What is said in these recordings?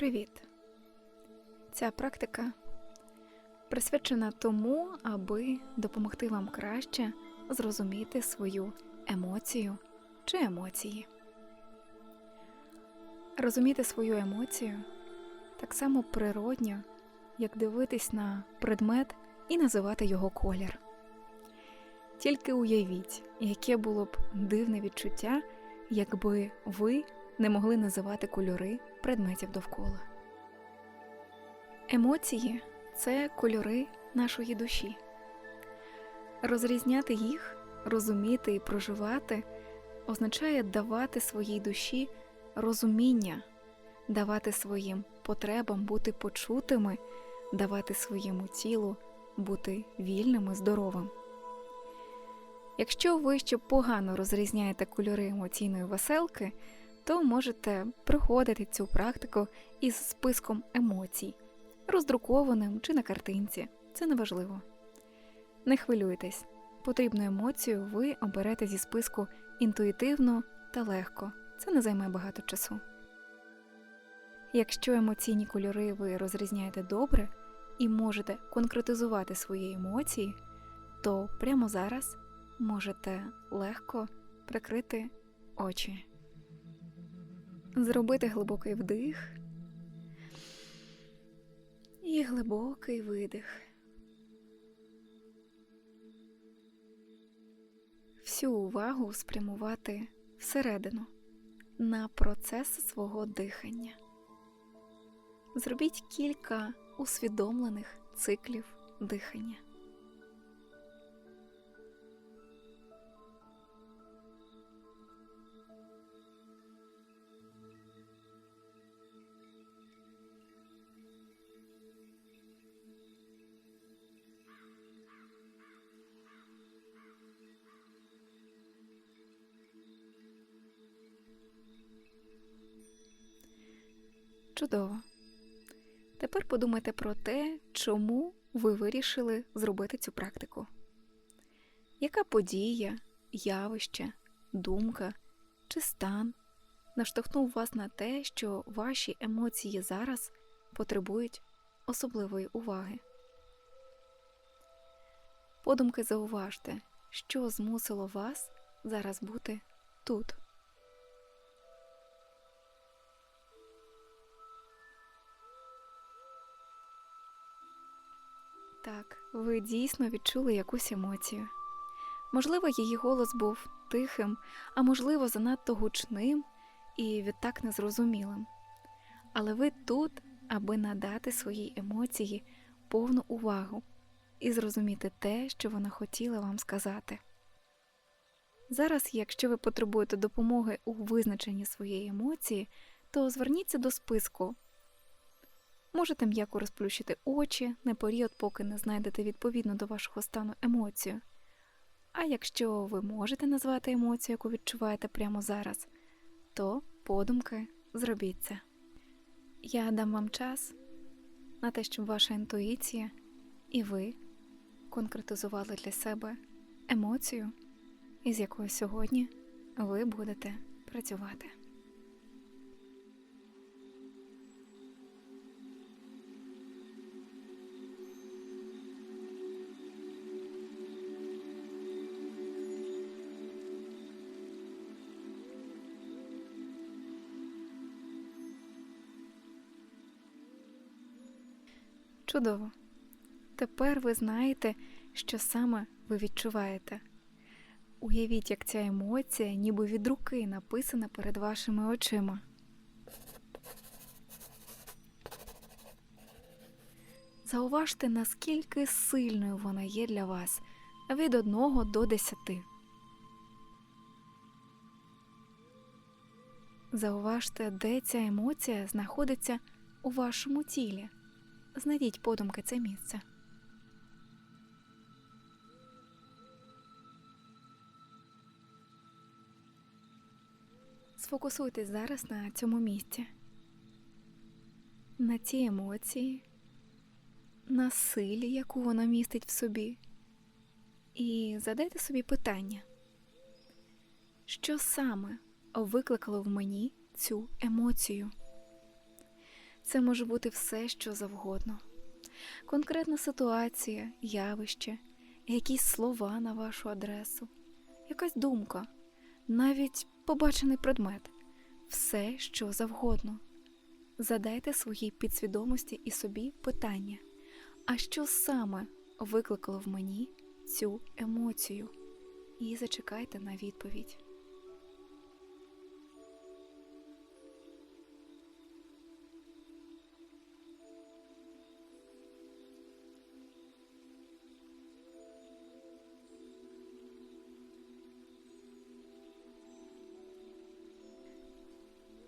Привіт! Ця практика присвячена тому, аби допомогти вам краще зрозуміти свою емоцію чи емоції. Розуміти свою емоцію так само природньо, як дивитись на предмет і називати його колір. Тільки уявіть, яке було б дивне відчуття, якби ви не могли називати кольори предметів довкола. Емоції це кольори нашої душі. Розрізняти їх, розуміти і проживати означає давати своїй душі розуміння, давати своїм потребам бути почутими, давати своєму тілу бути вільним і здоровим. Якщо ви ще погано розрізняєте кольори емоційної веселки, то можете проходити цю практику із списком емоцій, роздрукованим чи на картинці. Це неважливо. Не хвилюйтесь, потрібну емоцію ви оберете зі списку інтуїтивно та легко. Це не займе багато часу. Якщо емоційні кольори ви розрізняєте добре і можете конкретизувати свої емоції, то прямо зараз можете легко прикрити очі. Зробити глибокий вдих і глибокий видих. Всю увагу спрямувати всередину на процес свого дихання. Зробіть кілька усвідомлених циклів дихання. Чудово. Тепер подумайте про те, чому ви вирішили зробити цю практику. Яка подія, явище, думка чи стан наштовхнув вас на те, що ваші емоції зараз потребують особливої уваги? Подумки зауважте, що змусило вас зараз бути тут. Ви дійсно відчули якусь емоцію. Можливо, її голос був тихим, а можливо, занадто гучним і відтак незрозумілим. Але ви тут, аби надати своїй емоції повну увагу і зрозуміти те, що вона хотіла вам сказати. Зараз, якщо ви потребуєте допомоги у визначенні своєї емоції, то зверніться до списку Можете м'яко розплющити очі на період, поки не знайдете відповідну до вашого стану емоцію. А якщо ви можете назвати емоцію, яку відчуваєте прямо зараз, то подумки зробіть це. Я дам вам час на те, щоб ваша інтуїція і ви конкретизували для себе емоцію, із якою сьогодні ви будете працювати. Чудово. Тепер ви знаєте, що саме ви відчуваєте. Уявіть, як ця емоція, ніби від руки написана перед вашими очима. Зауважте, наскільки сильною вона є для вас від 1 до 10. Зауважте, де ця емоція знаходиться у вашому тілі. Знайдіть подумки це місце. Сфокусуйтесь зараз на цьому місці, на ці емоції, на силі, яку вона містить в собі, і задайте собі питання, що саме викликало в мені цю емоцію? Це може бути все, що завгодно. Конкретна ситуація, явище, якісь слова на вашу адресу, якась думка, навіть побачений предмет, все, що завгодно. Задайте своїй підсвідомості і собі питання, а що саме викликало в мені цю емоцію? І зачекайте на відповідь.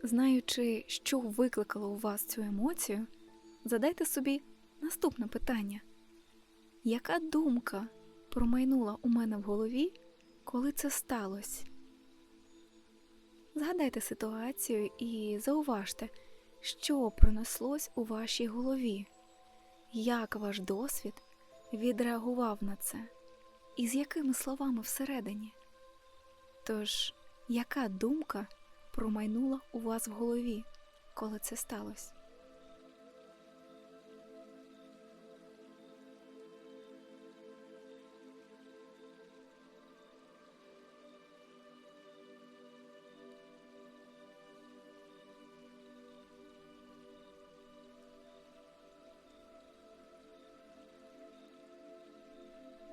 Знаючи, що викликало у вас цю емоцію, задайте собі наступне питання: яка думка промайнула у мене в голові, коли це сталося? Згадайте ситуацію і зауважте, що пронеслось у вашій голові, як ваш досвід відреагував на це, і з якими словами всередині. Тож, яка думка промайнула у вас в голові, коли це сталося?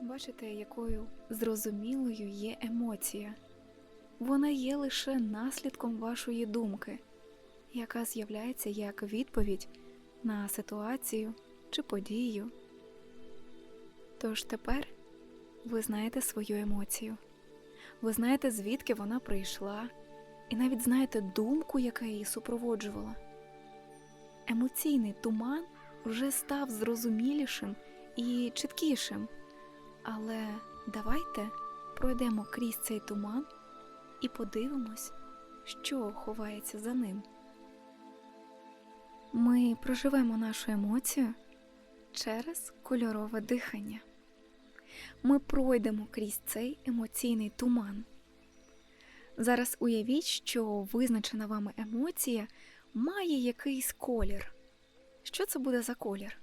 Бачите, якою зрозумілою є емоція. Вона є лише наслідком вашої думки, яка з'являється як відповідь на ситуацію чи подію. Тож тепер ви знаєте свою емоцію, ви знаєте, звідки вона прийшла, і навіть знаєте думку, яка її супроводжувала. Емоційний туман вже став зрозумілішим і чіткішим. Але давайте пройдемо крізь цей туман і подивимось, що ховається за ним. Ми проживемо нашу емоцію через кольорове дихання. Ми пройдемо крізь цей емоційний туман. Зараз уявіть, що визначена вами емоція має якийсь колір. Що це буде за колір?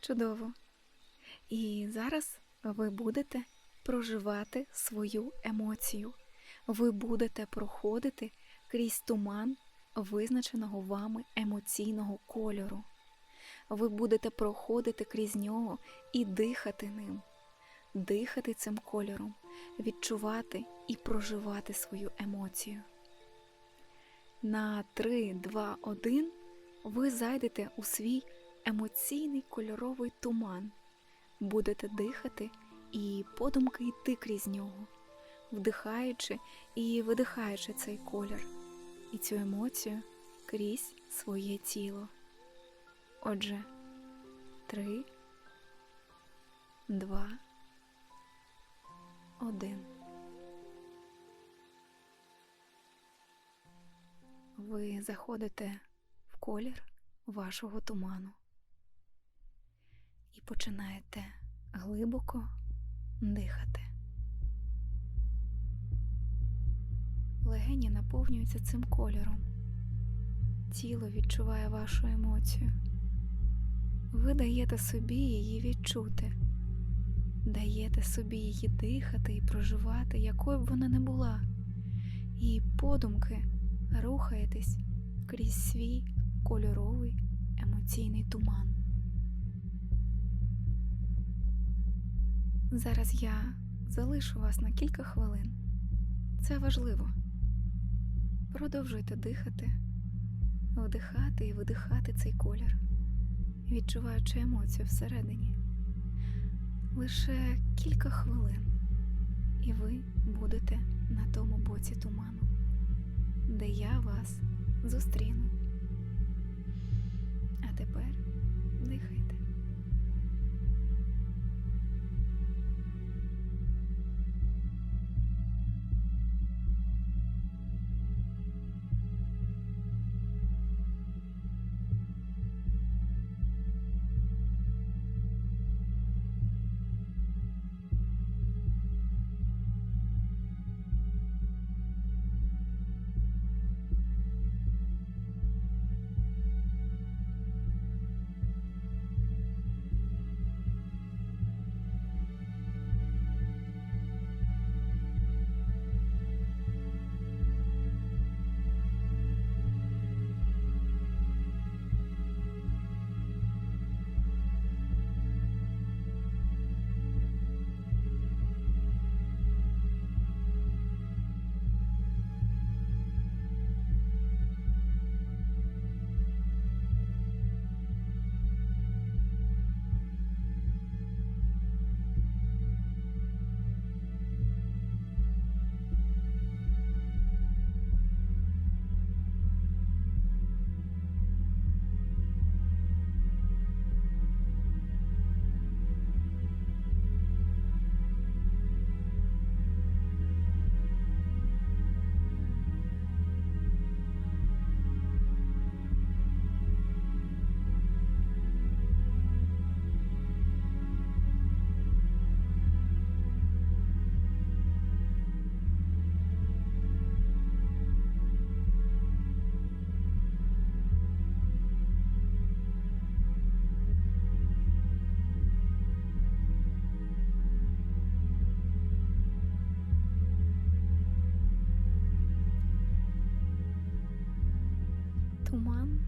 Чудово. І зараз ви будете проживати свою емоцію. Ви будете проходити крізь туман визначеного вами емоційного кольору. Ви будете проходити крізь нього і дихати ним, дихати цим кольором, відчувати і проживати свою емоцію. На 3, 2, 1 ви зайдете у свій емоційний кольоровий туман, будете дихати і подумки йти крізь нього, вдихаючи і видихаючи цей колір і цю емоцію крізь своє тіло. Отже, три, два, один. Ви заходите в колір вашого туману і починаєте глибоко дихати. Легені наповнюються цим кольором. Тіло відчуває вашу емоцію. Ви даєте собі її відчути, даєте собі її дихати і проживати, якою б вона не була, і подумки рухаєтесь крізь свій кольоровий емоційний туман. Зараз я залишу вас на кілька хвилин. Це важливо. Продовжуйте дихати, вдихати і видихати цей колір, відчуваючи емоцію всередині. Лише кілька хвилин, і ви будете на тому боці туману, де я вас зустріну. А тепер дихайте.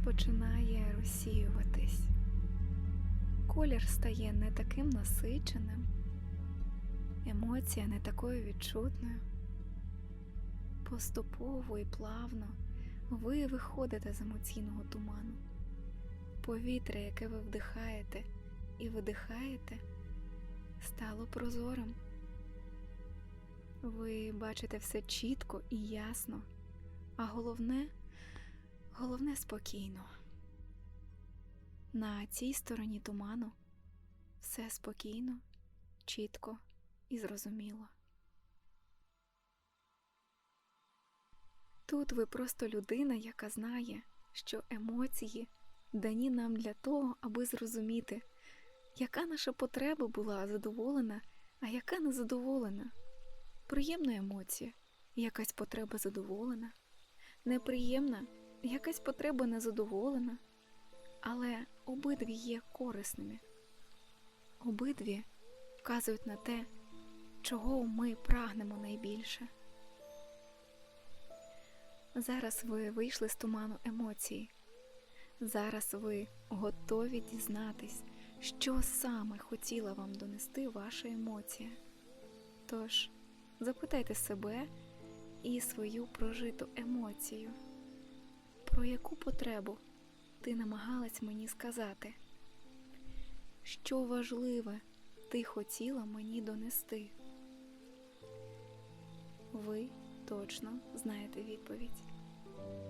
Починає розсіюватись. Колір стає не таким насиченим, емоція не такою відчутною. Поступово і плавно ви виходите з емоційного туману. Повітря, яке ви вдихаєте і видихаєте, стало прозорим. Ви бачите все чітко і ясно, а головне, головне спокійно. На цій стороні туману все спокійно, чітко і зрозуміло. Тут ви просто людина, яка знає, що емоції дані нам для того, аби зрозуміти, яка наша потреба була задоволена, а яка незадоволена. Приємна емоція, якась потреба задоволена, неприємна, якась потреба незадоволена, але обидві є корисними. Обидві вказують на те, чого ми прагнемо найбільше. Зараз ви вийшли з туману емоцій. Зараз ви готові дізнатись, що саме хотіла вам донести ваша емоція. Тож, запитайте себе і свою прожиту емоцію, про яку потребу ти намагалась мені сказати, що важливе ти хотіла мені донести. Ви точно знаєте відповідь.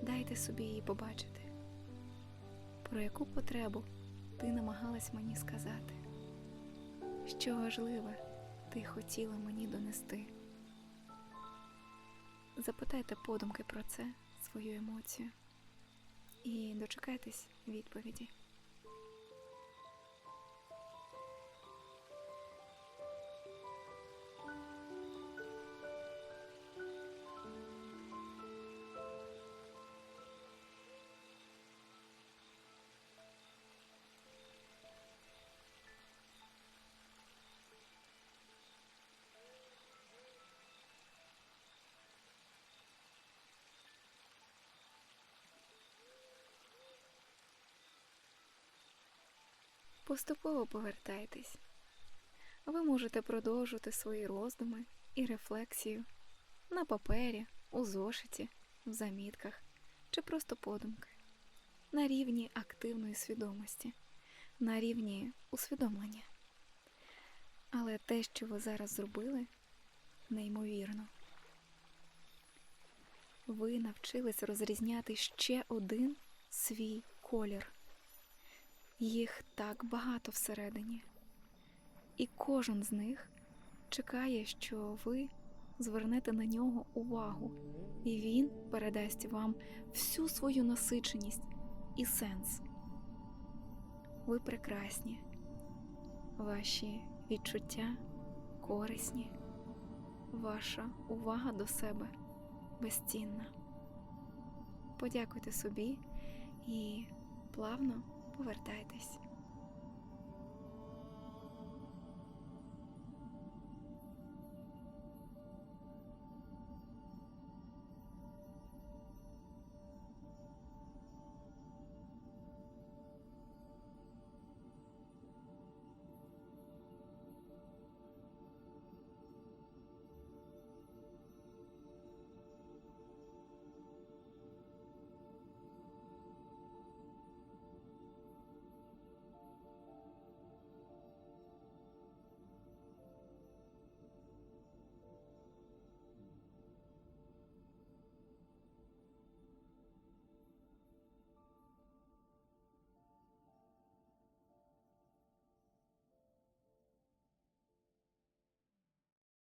Дайте собі її побачити. Про яку потребу ти намагалась мені сказати? Що важливе ти хотіла мені донести? Запитайте подумки про це, свою емоцію, і дочекайтесь відповіді. Поступово повертайтесь. Ви можете продовжити свої роздуми і рефлексію на папері, у зошиті, в замітках чи просто подумки, на рівні активної свідомості, на рівні усвідомлення. Але те, що ви зараз зробили, неймовірно. Ви навчились розрізняти ще один свій колір. Їх так багато всередині, і кожен з них чекає, що ви звернете на нього увагу, і він передасть вам всю свою насиченість і сенс. Ви прекрасні, ваші відчуття корисні, ваша увага до себе безцінна. Подякуйте собі і плавно повертайтесь.